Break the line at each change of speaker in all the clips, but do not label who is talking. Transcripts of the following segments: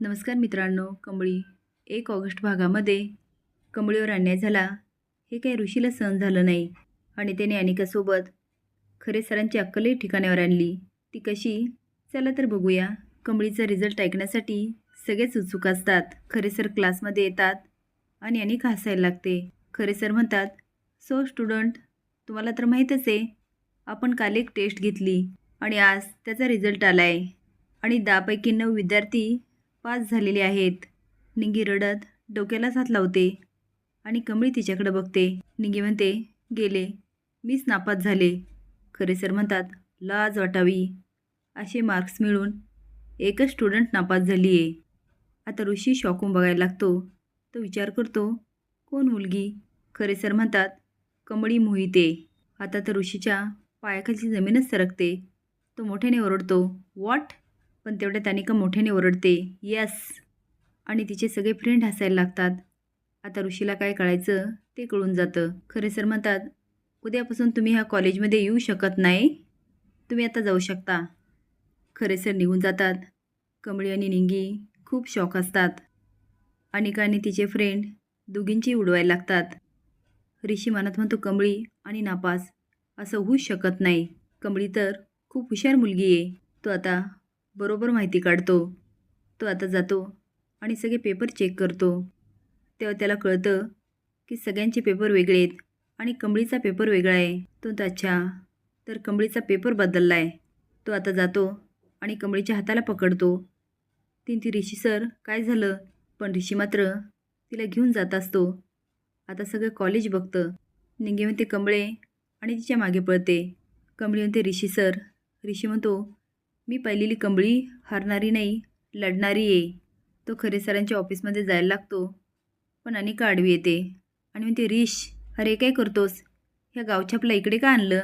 नमस्कार मित्रांनो कंबळी एक ऑगस्ट भागामध्ये कंबळीवर अन्याय झाला हे काही ऋषीला सहन झालं नाही आणि त्याने अनिकासोबत खरे सरांची अक्कलही ठिकाण्यावर आणली. ती कशी? चला तर बघूया. कंबळीचा रिझल्ट ऐकण्यासाठी सगळेच उत्सुक असतात. खरे सर क्लासमध्ये येतात आणि अनेक हसायला लागते. खरे सर म्हणतात सो स्टुडंट तुम्हाला तर माहीतच आहे आपण काल एक टेस्ट घेतली आणि आज त्याचा रिझल्ट आला आहे आणि दहापैकी नऊ विद्यार्थी पास झालेले आहेत. निंगी रडत डोक्यालाच हात लावते आणि कमळी तिच्याकडे बघते. निंगी म्हणते गेले. मीच नापास झाले. खरे सर म्हणतात लाज वाटावी. असे मार्क्स मिळून एकच स्टुडंट नापास झाली आहे आता ऋषी शॉकून बघायला लागतो. तो विचार करतो कोण मुलगी? खरे सर म्हणतात कमळी मोहिते. आता तर ऋषीच्या पायाखालची जमीनच सरकते. तो मोठ्याने ओरडतो वॉट? पण तेवढ्यात अनिका मोठ्याने ओरडते. यस. आणि तिचे सगळे फ्रेंड हसायला लागतात. आता ऋषीला काय कळायचं ते कळून जातं. खरे सर म्हणतात उद्यापासून तुम्ही ह्या कॉलेजमध्ये येऊ शकत नाही. तुम्ही आता जाऊ शकता. खरे सर निघून जातात. कमळी आणि निंगी खूप शॉक असतात. अनिका आणि तिचे फ्रेंड दोघींची उडवायला लागतात. ऋषी मनात म्हणतो कमळी आणि नापास असं होऊच शकत नाही. कमळी तर खूप हुशार मुलगी आहे. तो आता बरोबर माहिती काढतो. तो आता जातो आणि सगळे पेपर चेक करतो. तेव्हा त्याला कळतं की सगळ्यांचे पेपर वेगळे आहेत आणि कमळीचा पेपर वेगळा आहे. तो तर अच्छा तर कमळीचा पेपर बदलला आहे तो आता जातो आणि कमळीच्या हाताला पकडतो. तीन ती ऋषी सर काय झालं? पण ऋषी मात्र तिला घेऊन जात असतो. आता सगळं कॉलेज बघतं. निंगे म्हणते कमळे आणि तिच्यामागे पळते. कमळी म्हणते ऋषी सर. ऋषी म्हणतो मी पहिलेली कंबळी हारणारी नाही लढणारी आहे. तो खरे सरांच्या ऑफिसमध्ये जायला लागतो. पण अनिका आडवी येते. आणि म्हणते रिश अरे काय करतोस? ह्या गावछापला इकडे का आणलं?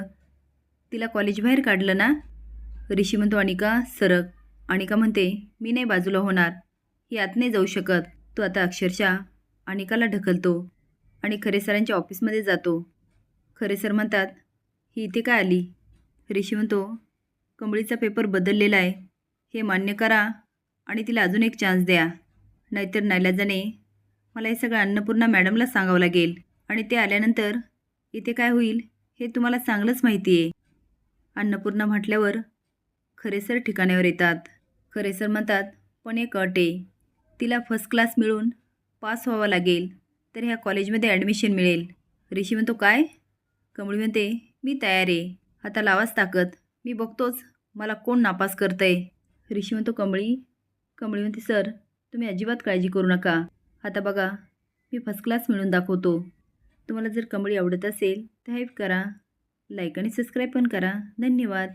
तिला कॉलेजबाहेर काढलं ना? ऋषी म्हणतो अनिका सरक. अनिका म्हणते मी नाही बाजूला होणार. ही आत नाही जाऊ शकत. तो आता अक्षरशः अनिकाला ढकलतो आणि खरे सरांच्या ऑफिसमध्ये जातो. खरे सर म्हणतात ही इथे काय आली? ऋषी म्हणतो कंबळीचा पेपर बदललेला आहे. हे मान्य करा आणि तिला अजून एक चान्स द्या. नाहीतर नाईलाजाने मला हे सगळं अन्नपूर्णा मॅडमला सांगावं लागेल. आणि ते आल्यानंतर इथे काय होईल हे तुम्हाला चांगलंच माहिती आहे अन्नपूर्णा म्हटल्यावर खरेसर ठिकाण्यावर येतात. खरे सर म्हणतात पण एक अट आहे. तिला फर्स्ट क्लास मिळून पास व्हावं लागेल. तर ह्या कॉलेजमध्ये ॲडमिशन मिळेल. ऋषी म्हणतो काय? कमळी म्हणते मी तयार आहे. आता लावाच ताकद. मी बघतोच. मला कोण नापास करतंय? ऋषी म्हणतो कमळी कमळी म्हणते सर तुम्ही अजिबात काळजी करू नका. आता बघा मी फर्स्ट क्लास मिळून दाखवतो. तुम्हाला जर कमळी आवडत असेल तर हेल्प करा. लाईक आणि सबस्क्राईब पण करा. धन्यवाद.